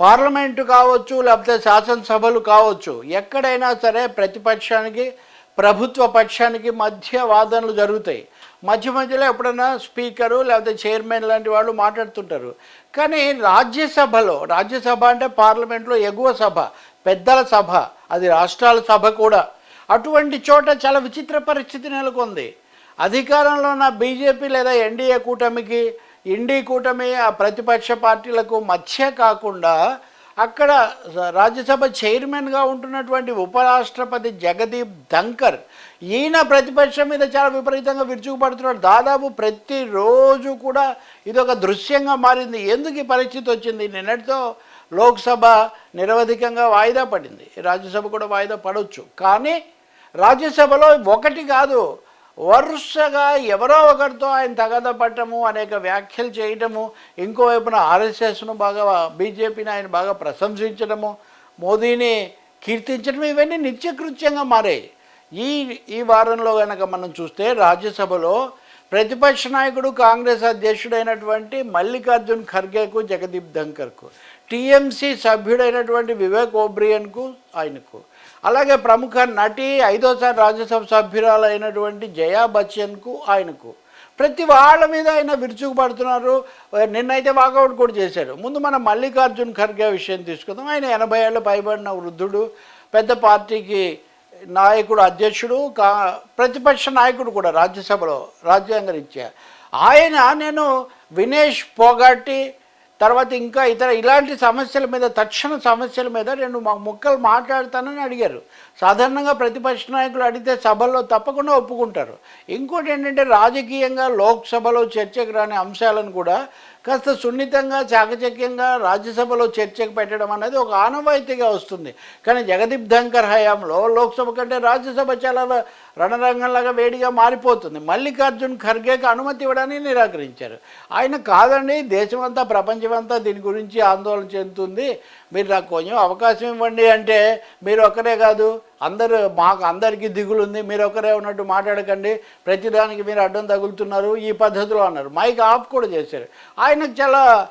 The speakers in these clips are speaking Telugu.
పార్లమెంటు కావచ్చు లేకపోతే శాసనసభలు కావచ్చు ఎక్కడైనా సరే ప్రతిపక్షానికి ప్రభుత్వ పక్షానికి మధ్య వాదనలు జరుగుతాయి. మధ్య మధ్యలో ఎప్పుడైనా స్పీకరు లేకపోతే చైర్మన్ లాంటి వాళ్ళు మాట్లాడుతుంటారు. కానీ రాజ్యసభలో రాజ్యసభ అంటే పార్లమెంట్లో ఎగువ సభ పెద్దల సభ అది రాష్ట్రాల సభ కూడా. అటువంటి చోట చాలా విచిత్ర పరిస్థితి నెలకొంది. అధికారంలో ఉన్న బీజేపీ లేదా ఎన్డీఏ కూటమికి ఇండి కూటమి ఆ ప్రతిపక్ష పార్టీలకు మధ్య కాకుండా అక్కడ రాజ్యసభ చైర్మన్గా ఉంటున్నటువంటి ఉపరాష్ట్రపతి జగదీప్ ధంకర్ ఈయన ప్రతిపక్షం మీద చాలా విపరీతంగా విరుచుకుపడుతున్నాడు. దాదాపు ప్రతిరోజు కూడా ఇది ఒక దృశ్యంగా మారింది. ఎందుకు ఈ పరిస్థితి వచ్చింది? నిన్నటితో లోక్సభ నిరవధికంగా వాయిదా పడింది. రాజ్యసభ కూడా వాయిదా పడవచ్చు కానీ రాజ్యసభలో ఒకటి కాదు వరుసగా ఎవరో ఒకరితో ఆయన తగద పట్టము అనేక వ్యాఖ్యలు చేయటము ఇంకోవైపున ఆర్ఎస్ఎస్ను బాగా బీజేపీని ఆయన బాగా ప్రశంసించడము మోదీని కీర్తించడం ఇవన్నీ నిత్యకృత్యంగా మారాయి. ఈ ఈ వారంలో కనుక మనం చూస్తే రాజ్యసభలో ప్రతిపక్ష నాయకుడు కాంగ్రెస్ అధ్యక్షుడైనటువంటి మల్లికార్జున్ ఖర్గేకు జగదీప్ ధంకర్కు టీఎంసీ సభ్యుడైనటువంటి వివేక్ ఓబ్రియన్కు ఆయనకు. అలాగే ప్రముఖ నటి ఐదోసారి రాజ్యసభ సభ్యురాలైనటువంటి జయా బచ్చన్కు ఆయనకు. ప్రతి వాళ్ళ మీద ఆయన విరుచుకుపడుతున్నారు. నిన్నైతే వాకౌట్ కూడా చేశారు. ముందు మనం మల్లికార్జున్ ఖర్గే విషయం తీసుకుందాం. ఆయన ఎనభై ఏళ్ళు పైబడిన వృద్ధుడు పెద్ద పార్టీకి నాయకుడు అధ్యక్షుడు కా ప్రతిపక్ష నాయకుడు కూడా రాజ్యసభలో రాజ్యాంగ రీత్యా ఆయన నేను వినేష్ పోగాటి తర్వాత ఇంకా ఇతర ఇలాంటి సమస్యల మీద తక్షణ సమస్యల మీద రెండు మా ముక్కలు మాట్లాడతానని అడిగారు. సాధారణంగా ప్రతిపక్ష నాయకులు అడిగితే సభల్లో తప్పకుండా ఒప్పుకుంటారు. ఇంకోటి ఏంటంటే రాజకీయంగా లోక్సభలో చర్చకు రాని అంశాలను కూడా కాస్త సున్నితంగా చాకచక్యంగా రాజ్యసభలో చర్చకు పెట్టడం అనేది ఒక ఆనవాయితీగా వస్తుంది. కానీ జగదీప్ ధంకర్ హయాంలో లోక్సభ కంటే రాజ్యసభ చాలా రణరంగంలాగా వేడిగా మారిపోతుంది. మల్లికార్జున్ ఖర్గేకి అనుమతి ఇవ్వడానికి నిరాకరించారు. ఆయన కాదండి దేశమంతా ప్రపంచమంతా దీని గురించి ఆందోళన చెందుతుంది. మీరు నాకు కొంచెం అవకాశం ఇవ్వండి అంటే మీరు ఒక్కరే కాదు. అందరూ మాకు అందరికీ దిగులుంది. మీరు ఒకరే ఉన్నట్టు మాట్లాడకండి. ప్రతిదానికి మీరు అడ్డం తగులుతున్నారు. ఈ పద్ధతిలో అన్నారు. మైక్ ఆఫ్ కూడా చేశారు. ఆయనకు చాలా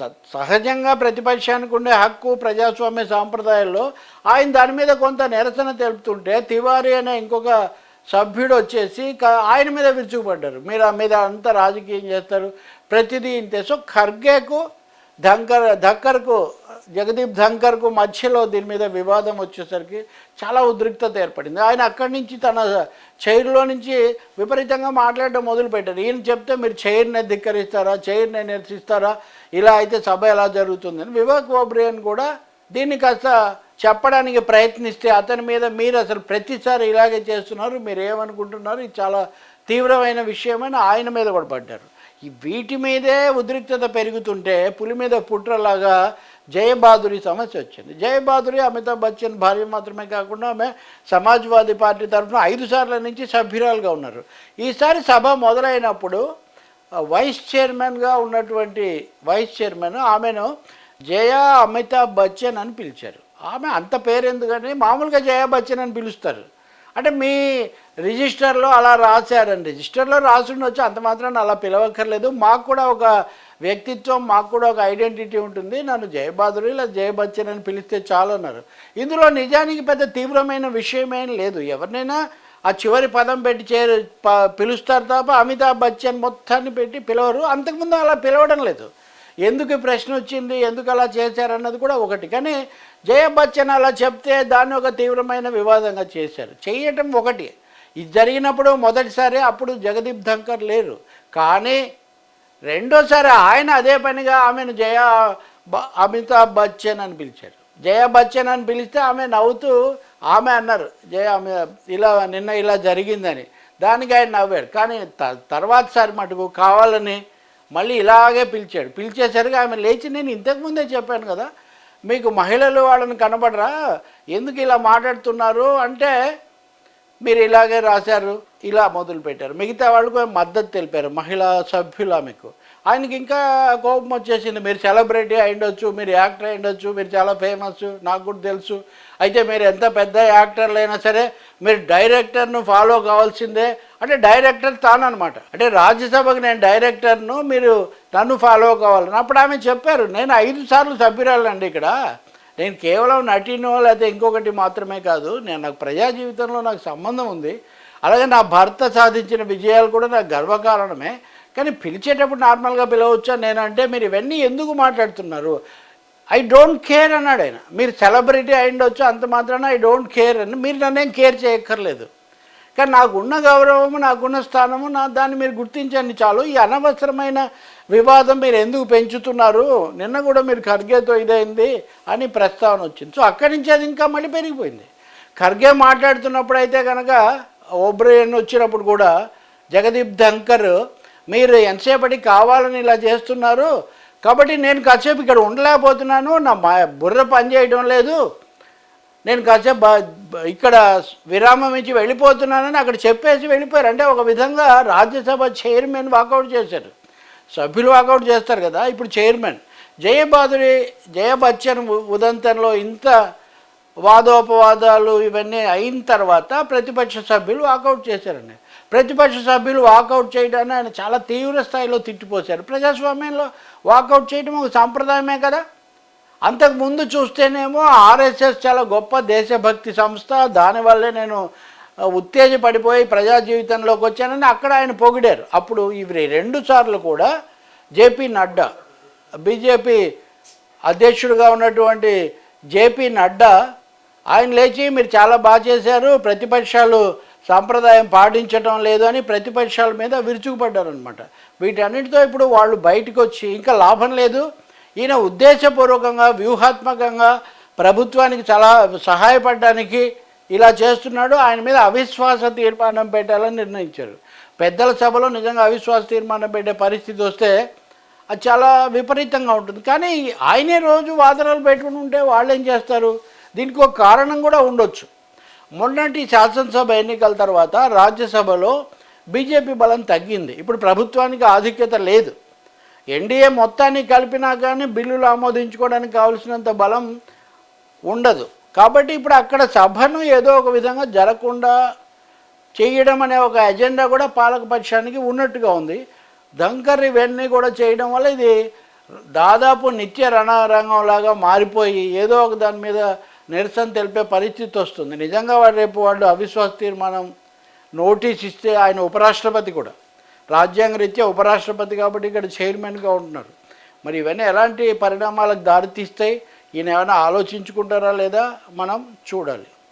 స- సహజంగా ప్రతిపక్షానికి ఉండే హక్కు ప్రజాస్వామ్య సాంప్రదాయాల్లో ఆయన దాని మీద కొంత నిరసన తెలుపుతుంటే తివారీ అనే ఇంకొక సభ్యుడు వచ్చేసి ఆయన మీద విరుచుకుపడ్డారు. మీరు ఆ మీద అంతా రాజకీయం చేస్తారు. ప్రతిదీ ఇంతే. సో ఖర్గేకు ధంకర్ ధక్కర్కు జగదీప్ ధంకర్కు మధ్యలో దీని మీద వివాదం వచ్చేసరికి చాలా ఉద్రిక్తత ఏర్పడింది. ఆయన అక్కడి నుంచి తన చైర్లో నుంచి విపరీతంగా మాట్లాడడం మొదలుపెట్టారు. ఈయన చెప్తే మీరు చైర్ని ధిక్కరిస్తారా చైర్ని నిరసిస్తారా ఇలా అయితే సభ ఎలా జరుగుతుందని వివేక్ ఓబ్రియన్ కూడా దీన్ని కాస్త చెప్పడానికి ప్రయత్నిస్తే అతని మీద మీరు అసలు ప్రతిసారి ఇలాగే చేస్తున్నారు మీరు ఏమనుకుంటున్నారు ఇది చాలా తీవ్రమైన విషయమని ఆయన మీద కూడా పడ్డారు. వీటి మీదే ఉద్రిక్తత పెరుగుతుంటే పులి మీద పుట్రలాగా జయబాదురి సమస్య వచ్చింది. జయబాదురి అమితాబ్ బచ్చన్ భార్య మాత్రమే కాకుండా ఆమె సమాజ్వాదీ పార్టీ తరఫున ఐదు సార్ల నుంచి సభ్యురాలుగా ఉన్నారు. ఈసారి సభ మొదలైనప్పుడు వైస్ చైర్మన్గా ఉన్నటువంటి వైస్ చైర్మన్ ఆమెను జయా అమితాబ్ బచ్చన్ అని పిలిచారు. ఆమె అంత పేరు ఎందుకని మామూలుగా జయా బచ్చన్ అని పిలుస్తారు. అంటే మీ రిజిస్టర్లో అలా రాశారని రిజిస్టర్లో రాసి ఉండొచ్చు అంత మాత్రాన్ని అలా పిలవక్కర్లేదు. మాకు కూడా ఒక వ్యక్తిత్వం మాకు కూడా ఒక ఐడెంటిటీ ఉంటుంది. నన్ను జయబాదురి ఇలా జయ బచ్చన్ అని పిలిస్తే చాలు అన్నారు ఇందులో నిజానికి పెద్ద తీవ్రమైన విషయమేం లేదు. ఎవరినైనా ఆ చివరి పదం పెట్టి చేరు పిలుస్తారు తప్ప అమితాబ్ బచ్చన్ మొత్తాన్ని పెట్టి పిలవరు. అంతకుముందు అలా పిలవడం లేదు. ఎందుకు ప్రశ్న వచ్చింది ఎందుకు అలా చేశారన్నది కూడా ఒకటి. కానీ జయ బచ్చన్ అలా చెప్తే దాన్ని ఒక తీవ్రమైన వివాదంగా చేశారు. చేయటం ఒకటి. ఇది జరిగినప్పుడు మొదటిసారి అప్పుడు జగదీప్ ధంకర్ లేరు. కానీ రెండోసారి ఆయన అదే పనిగా ఆమెను జయ బ- అమితాబ్ బచ్చన్ అని పిలిచారు. జయ బచ్చన్ అని పిలిస్తే ఆమె నవ్వుతూ ఆమె అన్నారు. జయ ఆమె ఇలా నిన్న ఇలా జరిగిందని. దానికి ఆయన నవ్వాడు. కానీ త- తర్వాతసారి మటుకు కావాలని మళ్ళీ ఇలాగే పిలిచాడు. పిలిచేసరికి ఆమె లేచి నేను ఇంతకుముందే చెప్పాను కదా మీకు మహిళలు వాళ్ళని కనబడరా? ఎందుకు ఇలా మాట్లాడుతున్నారు? అంటే మీరు ఇలాగే రాశారు ఇలా మొదలు పెట్టారు. మిగతా వాళ్ళకు మద్దతు తెలిపారు మహిళా సభ్యులు ఆమెకు ఆయనకి ఇంకా కోపం వచ్చేసింది మీరు సెలబ్రిటీ అయిండొచ్చు మీరు యాక్టర్ అయిండొచ్చు మీరు చాలా ఫేమస్ నాకు కూడా తెలుసు. అయితే మీరు ఎంత పెద్ద యాక్టర్లు అయినా సరే మీరు డైరెక్టర్ను ఫాలో కావాల్సిందే అంటే డైరెక్టర్ తాననమాట అంటే రాజ్యసభకు నేను డైరెక్టర్ను మీరు నన్ను ఫాలో కావాలని. అప్పుడు ఆమె చెప్పారు నేను ఐదు సార్లు సభ్యురాలండి ఇక్కడ. నేను కేవలం నటినో లేకపోతే ఇంకొకటి మాత్రమే కాదు నేను నాకు ప్రజా జీవితంలో నాకు సంబంధం ఉంది. అలాగే నా భర్త సాధించిన విజయాలు కూడా నాకు గర్వకారణమే. కానీ పిలిచేటప్పుడు నార్మల్గా పిలవచ్చా నేనంటే మీరు ఇవన్నీ ఎందుకు మాట్లాడుతున్నారు? ఐ డోంట్ కేర్ అన్నాడు ఆయన. మీరు సెలబ్రిటీ అయిండొచ్చు అంత మాత్రాన ఐ డోంట్ కేర్ అని. మీరు నన్నేం కేర్ చేయక్కర్లేదు. కానీ నాకున్న గౌరవము నాకున్న స్థానము నా దాన్ని మీరు గుర్తించండి చాలు. ఈ అనవసరమైన వివాదం మీరు ఎందుకు పెంచుతున్నారు? నిన్న కూడా మీరు ఖర్గేతో ఇదైంది అని ప్రస్తావన వచ్చింది. సో అక్కడి నుంచి అది ఇంకా మళ్ళీ పెరిగిపోయింది. ఖర్గే మాట్లాడుతున్నప్పుడు అయితే కనుక ఓబ్రేయన్ వచ్చినప్పుడు కూడా జగదీప్ ధంకర్ మీరు ఎంతసేపటి కావాలని ఇలా చేస్తున్నారు? కాబట్టి నేను కాసేపు ఇక్కడ ఉండలేకపోతున్నాను నా మా బుర్ర పని చేయడం లేదు. నేను కాసేపు బ- ఇక్కడ విరామం ఇచ్చి వెళ్ళిపోతున్నానని అక్కడ చెప్పేసి వెళ్ళిపోయారు. అంటే ఒక విధంగా రాజ్యసభ చైర్మన్ వాకౌట్ చేశారు. సభ్యులు వాకౌట్ చేస్తారు కదా ఇప్పుడు చైర్మన్. జయబాదురి జయ బచ్చన్ ఉదంతంలో ఇంత వాదోపవాదాలు ఇవన్నీ అయిన తర్వాత ప్రతిపక్ష సభ్యులు వాకౌట్ చేశారండి. ప్రతిపక్ష సభ్యులు వాకౌట్ చేయడాన్ని ఆయన చాలా తీవ్ర స్థాయిలో తిట్టిపోశారు. ప్రజాస్వామ్యంలో వాకౌట్ చేయడం ఒక సాంప్రదాయమే కదా? అంతకు ముందు చూస్తేనేమో ఆర్ఎస్ఎస్ చాలా గొప్ప దేశభక్తి సంస్థ. దానివల్లే నేను ఉత్తేజపడిపోయి ప్రజా జీవితంలోకి వచ్చానని అక్కడ ఆయన పొగిడారు. అప్పుడు ఇవి రెండు సార్లు కూడా జేపీ నడ్డా బీజేపీ అధ్యక్షుడిగా ఉన్నటువంటి జేపీ నడ్డా ఆయన లేచి మీరు చాలా బాగా చేశారు ప్రతిపక్షాలు సాంప్రదాయం పాటించడం లేదు అని ప్రతిపక్షాల మీద విరుచుకుపడ్డారు అనమాట వీటన్నిటితో ఇప్పుడు వాళ్ళు బయటకు వచ్చి ఇంకా లాభం లేదు. ఈయన ఉద్దేశపూర్వకంగా వ్యూహాత్మకంగా ప్రభుత్వానికి చాలా సహాయపడడానికి ఇలా చేస్తున్నాడు. ఆయన మీద అవిశ్వాస తీర్మానం పెట్టాలని నిర్ణయించారు. పెద్దల సభలో నిజంగా అవిశ్వాస తీర్మానం పెట్టే పరిస్థితి వస్తే అది చాలా విపరీతంగా ఉంటుంది. కానీ ఆయనే రోజు వాదనలు పెట్టుకుని ఉంటే వాళ్ళు ఏం చేస్తారు? దీనికి ఒక కారణం కూడా ఉండొచ్చు. మొన్నటి శాసనసభ ఎన్నికల తర్వాత రాజ్యసభలో బీజేపీ బలం తగ్గింది. ఇప్పుడు ప్రభుత్వానికి ఆధిక్యత లేదు. ఎన్డీఏ మొత్తాన్ని కలిపినా కానీ బిల్లులు ఆమోదించుకోవడానికి కావాల్సినంత బలం ఉండదు. కాబట్టి ఇప్పుడు అక్కడ సభను ఏదో ఒక విధంగా జరగకుండా చేయడం అనే ఒక ఎజెండా కూడా పాలకపక్షానికి ఉన్నట్టుగా ఉంది. దంకర్ ఇవన్నీ కూడా చేయడం వల్ల ఇది దాదాపు నిత్య రణరంగంలాగా మారిపోయి ఏదో ఒక దాని మీద నిరసన తెలిపే పరిస్థితి వస్తుంది. నిజంగా వాడు రేపు వాళ్ళు అవిశ్వాస తీర్మానం నోటీస్ ఇస్తే ఆయన ఉపరాష్ట్రపతి కూడా. రాజ్యాంగ రీత్యా ఉపరాష్ట్రపతి కాబట్టి ఇక్కడ చైర్మన్గా ఉంటున్నారు. మరి ఇవన్నీ ఎలాంటి పరిణామాలకు దారితీస్తాయి? ఈయన ఏమైనా ఆలోచించుకుంటారా లేదా? మనం చూడాలి.